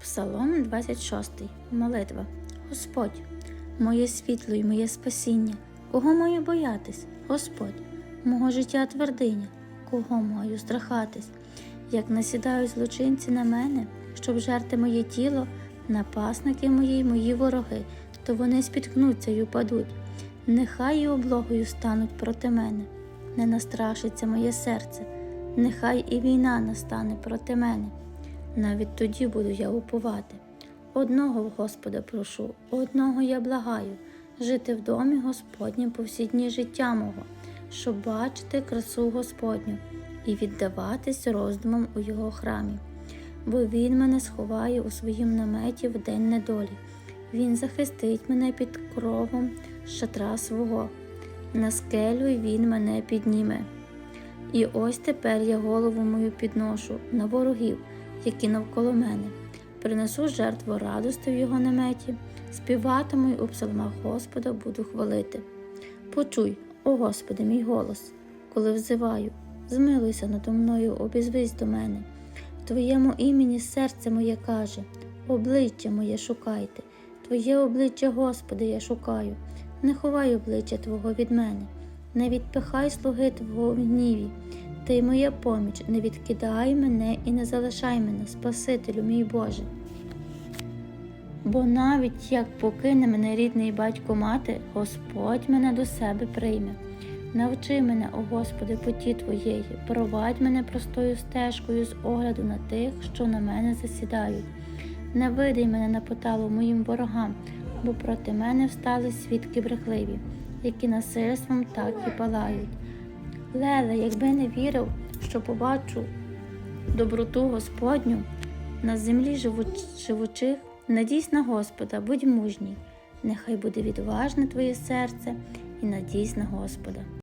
Псалом 26. Молитва. Господь, моє світло і моє спасіння, кого маю боятись? Господь, мого життя твердиня, кого маю страхатись? Як насідають злочинці на мене, щоб жерти моє тіло, напасники мої, й мої вороги, то вони спіткнуться й упадуть. Нехай і облогою стануть проти мене, не настрашиться моє серце, нехай і війна настане проти мене. Навіть тоді буду я уповати. Одного в Господа прошу, одного я благаю, жити в домі Господнім по всі дні життя мого, щоб бачити красу Господню і віддаватись роздумам у його храмі. Бо Він мене сховає у своїм наметі в день недолі. Він захистить мене під кровом шатра свого, на скелю він мене підніме. І ось тепер я голову мою підношу на ворогів, які навколо мене. Принесу жертву радости в його наметі, співатиму й у псалмах Господа буду хвалити. Почуй, о Господи, мій голос, коли взиваю, змилуйся надо мною, обізвись до мене. В Твоєму імені серце моє каже, обличчя моє шукайте, Твоє обличчя, Господи, я шукаю, не ховай обличчя Твого від мене, не відпихай слуги Твого в гніві. Ти моя поміч, не відкидай мене і не залишай мене, Спасителю мій Боже. Бо навіть як покине мене рідний батько мати, Господь мене до себе прийме. Навчи мене, о Господи, поті Твоєї, провадь мене простою стежкою з огляду на тих, що на мене засідають. Не видай мене на поталу моїм ворогам, бо проти мене встали свідки брехливі, які насильством так і палають. Леле, якби не вірив, що побачу доброту Господню на землі живуч- живучих, надійсь на Господа, будь мужній, нехай буде відважне твоє серце і надійсь на Господа.